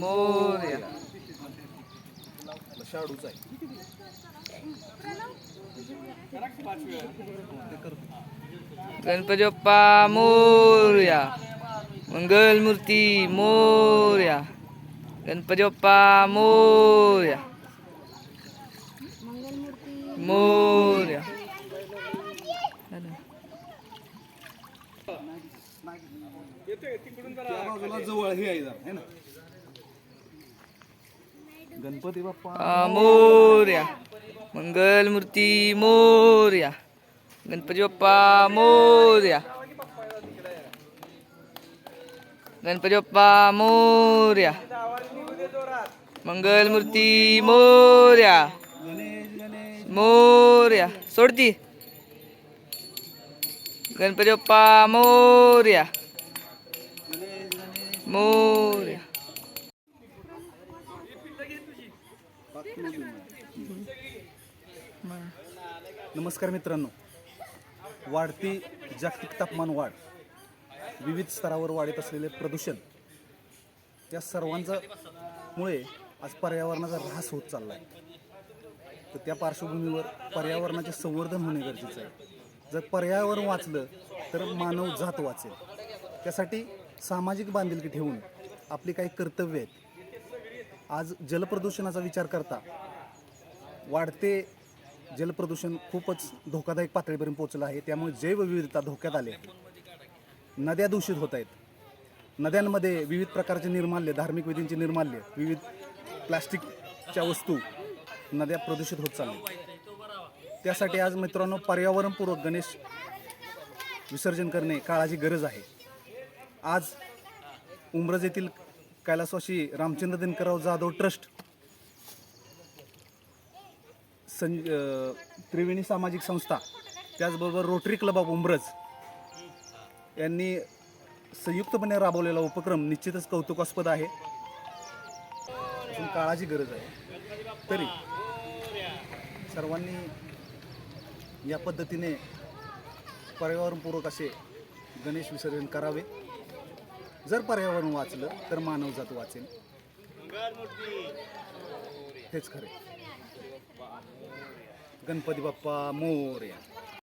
मोर्या. शाडूच आहे. गणपती बाप्पा मोर्या. मंगलमूर्ती मोर्या. गणपती बाप्पा मोर्या. मोर्या जवळ हे आहे ना? गणपती बाप्पा. आ, मोर्या. मंगलमूर्ती मोर्या. गणपती बाप्पा मोर्या. गणपती बाप्पा मोर्या. मंगलमूर्ती मोर्या. मोर्या. सोडती. गणपती बाप्पा मोर्या. मोर्या. नमस्कार मित्रांनो. वाढती जागतिक तापमान वाढ विविध स्तरावर वाढत असलेले प्रदूषण या सर्वांचा मुळे आज पर्यावरणाचा ऱ्हास होत चालला आहे तर त्या पार्श्वभूमीवर पर्यावरणाचे संवर्धन होणे गरजेचं आहे. जर पर्यावरण वाचलं तर मानव जात वाचेल. त्यासाठी सामाजिक बांधिलकी ठेवून आपली काही कर्तव्य आहेत. आज जलप्रदूषणाचा विचार करता वाढते जलप्रदूषण खूपच धोकादायक पातळीपर्यंत पोहोचलं आहे. त्यामुळे जैवविविधता धोक्यात आली नद्या दूषित होत आहेत. नद्यांमध्ये विविध प्रकारचे निर्माल्य धार्मिक विधींचे निर्माल्य विविध प्लास्टिकच्या वस्तू नद्या प्रदूषित होत चालल्या त्यासाठी आज मित्रांनो पर्यावरणपूर्वक गणेश विसर्जन करणे काळाची गरज आहे. आज उमरज येथील कैलासवासी रामचंद्र दिनकरराव जाधव ट्रस्ट सं त्रिवेणी सामाजिक संस्था त्याचबरोबर रोटरी क्लब ऑफ उमरज यांनी संयुक्तपणे राबवलेला उपक्रम निश्चितच कौतुकास्पद आहे. अजून काळाची गरज आहे. तरी सर्वांनी या पद्धतीने पर्यावरणपूरक असे गणेश विसर्जन करावे. जर पर्यावरण वाचलं तर मानवजात वाचेल. हेच खरे गणपती बाप्पा मोर्या.